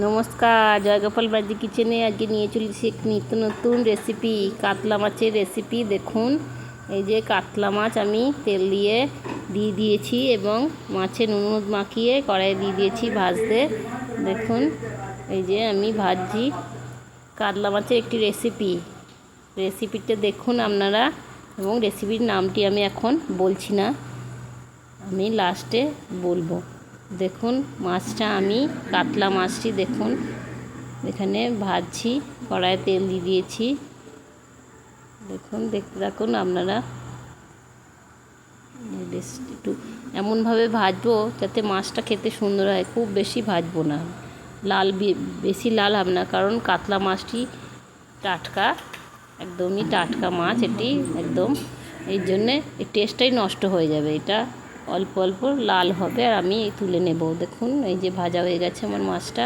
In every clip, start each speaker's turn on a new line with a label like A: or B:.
A: নমস্কার, জয়গোপাল বাজি কিচেনে আজকে নিয়ে চলেছি নিত্য নতুন রেসিপি কাতলা মাছের রেসিপি দেখুন, এই যে কাতলা মাছ আমি তেল দিয়ে দিয়ে দিয়েছি এবং মাছের নুন মাখিয়ে কড়াইয়ে দিয়ে দিয়েছি ভাজতে। দেখুন, এই যে আমি ভাজছি কাতলা মাছের একটি রেসিপি রেসিপিটা দেখুন আপনারা এবং রেসিপির নামটি আমি এখন বলছি না, আমি লাস্টে বলব। দেখুন, মাছটা আমি, কাতলা মাছটি দেখুন। এখানে ভাজছি, কড়াইয়ে তেল দিয়ে দিয়েছি। দেখুন, দেখতে থাকুন আপনারা। একটু এমনভাবে ভাজবো যাতে মাছটা খেতে সুন্দর হয়, খুব বেশি ভাজবো না। লাল বেশি লাল হবে না, কারণ কাতলা মাছটি টাটকা, একদমই টাটকা মাছ, এটি একদম এই জন্যে এই টেস্টটাই নষ্ট হয়ে যাবে, এটা অল্প অল্প লাল হবে আর আমি তুলে নেব। দেখুন, এই যে ভাজা হয়ে গেছে আমার মাছটা।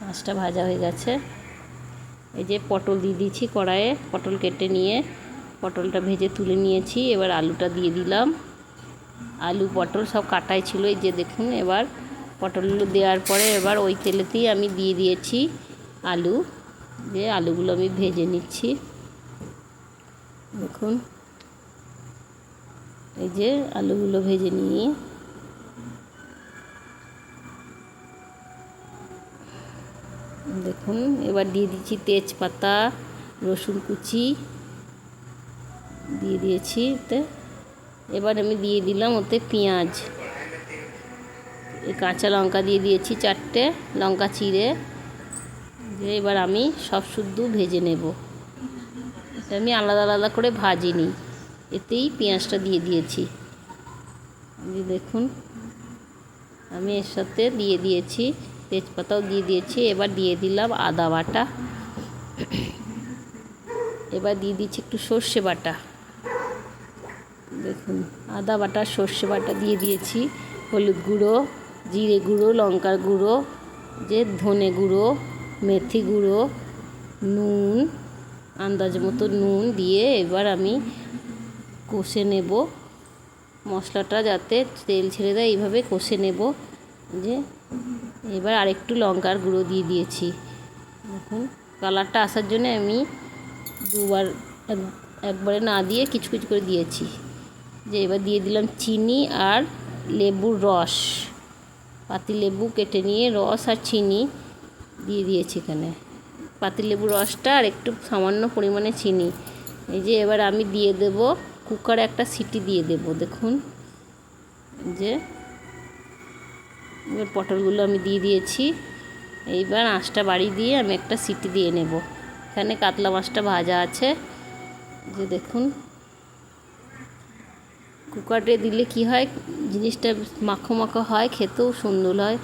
A: মাছটা ভাজা হয়ে গেছে। এই যে পটল দিয়ে দিয়েছি কড়াইয়ে, পটল কেটে নিয়ে পটলটা ভেজে তুলে নিয়েছি। এবার আলুটা দিয়ে দিলাম। আলু, পটল সব কাটাই ছিল। এই যে দেখুন, এবার পটলগুলো দেওয়ার পরে এবার ওই তেলেতেই আমি দিয়ে দিয়েছি আলু। যে আলুগুলো আমি ভেজে নিচ্ছি। দেখুন এই যে আলুগুলো ভেজে নিয়ে। দেখুন, এবার দিয়ে দিচ্ছি তেজপাতা, রসুন কুচি। দিয়ে দিয়েছি ওতে এবার আমি দিয়ে দিলাম ওতে পেঁয়াজ। কাঁচা লঙ্কা দিয়ে দিয়েছি চারটে, লঙ্কা চিড়ে। দিয়ে এবার আমি সব শুদ্ধ ভেজে নেব। আমি আলাদা আলাদা করে ভাজিনি। এতেই পেঁয়াজটা দিয়ে দিয়েছি। দেখুন, আমি এর সাথে দিয়ে দিয়েছি, তেজপাতাও দিয়ে দিয়েছি, এবার দিয়ে দিলাম আদা বাটা। এবার দিয়ে দিচ্ছি একটু সর্ষে বাটা। দেখুন, আদা বাটা, সর্ষে বাটা দিয়ে দিয়েছি। হলুদ গুঁড়ো, জিরে গুঁড়ো, লঙ্কার গুঁড়ো, যে ধনে গুঁড়ো, মেথি গুঁড়ো, নুন, আন্দাজ মতো নুন দিয়ে এবার আমি কষে নেব। মশলাটা যাতে তেল ছেড়ে দেয়, এইভাবে কষে নেব। যে, এবার আরেকটু লঙ্কার গুঁড়ো দিয়ে দিয়েছি। দেখুন, কালারটা আসার জন্য আমি দুবার, এক- একবারে না দিয়ে কিছু কিছু করে দিয়েছি। যে এবার দিয়ে দিলাম চিনি আর লেবুর রস। পাতি লেবু কেটে নিয়ে রস আর চিনি দিয়ে দিয়েছি এখানে। পাতি লেবুর রসটা আর একটু সামান্য পরিমাণে চিনি। এই যে, এবার আমি দিয়ে দেব কুকারে একটা সিটি দিয়ে দেব, দেখুন। যে, এবার পটলগুলো আমি দিয়ে দিয়েছি। এইবার আঁচটা বাড়ি দিয়ে আমি একটা সিটি দিয়ে নেব। এখানে কাতলা মাছটা ভাজা আছে। যে দেখুন, কুকারে দিলে কি হয়, জিনিসটা মাখো মাখো হয়, খেতেও সুন্দর হয়।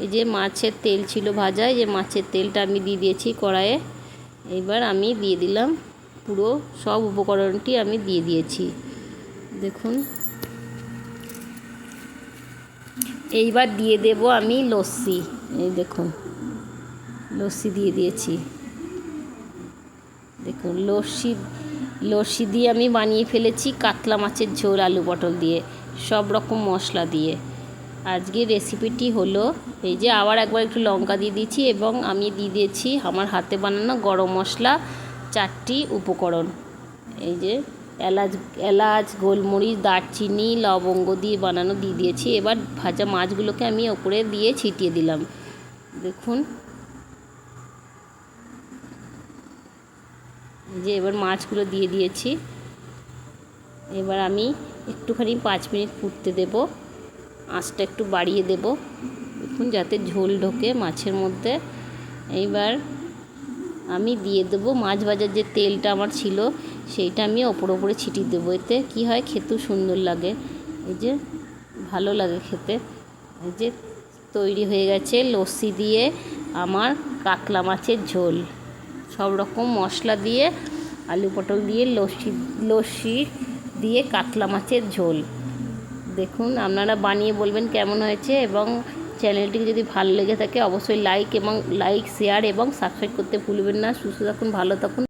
A: এই যে মাছের তেল ছিল ভাজা এই যে মাছের তেলটা আমি দিয়ে দিয়েছি কড়াইয়ে। এইবার আমি দিয়ে দিলাম পুরো সব উপকরণটি আমি দিয়ে দিয়েছি। দেখুন। এইবার দিয়ে দেব আমি লস্যি। এই দেখুন। লস্যি দিয়ে দিয়েছি। দেখুন, লস্যি লস্যি দিয়ে আমি বানিয়ে ফেলেছি কাতলা মাছের ঝোল, আলু পটল দিয়ে, সব রকম মশলা দিয়ে। আজকে রেসিপিটি হলো এই যে, আবার একবার একটু লঙ্কা দিয়ে দিয়েছি এবং আমি দিয়ে দিয়েছি আমার হাতে বানানো গরম মশলা চারটি উপকরণ। এই যে, এলাচ এলাচ, গোলমরিচ, দারচিনি, লবঙ্গ দিয়ে বানানো দিয়ে দিয়েছি। এবার ভাজা মাছগুলোকে আমি ওপরে দিয়ে ছিটিয়ে দিলাম। দেখুন। যে, এবার মাছগুলো দিয়ে দিয়েছি। এবার আমি একটুখানি পাঁচ মিনিট ফুটতে দেব। আঁচটা একটু বাড়িয়ে দেব। দেখুন, যাতে ঝোল ঢোকে মাছের মধ্যে। এইবার আমি দিয়ে দেবো। মাছ ভাজার যে তেলটা আমার ছিল, সেইটা আমি ওপর ওপরে ছিটিয়ে দেবো। এতে কী হয়, খেতেও সুন্দর লাগে। এই যে, ভালো লাগে খেতে। এই যে, তৈরি হয়ে গেছে লস্যি দিয়ে আমার কাতলা মাছের ঝোল। সব রকম মশলা দিয়ে, আলু পটল দিয়ে, লস্যি লস্যি দিয়ে কাতলা মাছের ঝোল। দেখুন, আপনারা বানিয়ে বলবেন কেমন হয়েছে এবং চ্যানেলটিকে যদি ভালো লেগে থাকে, অবশ্যই লাইক এবং লাইক শেয়ার এবং সাবস্ক্রাইব করতে ভুলবেন না। সুস্থ থাকুন, ভালো থাকুন।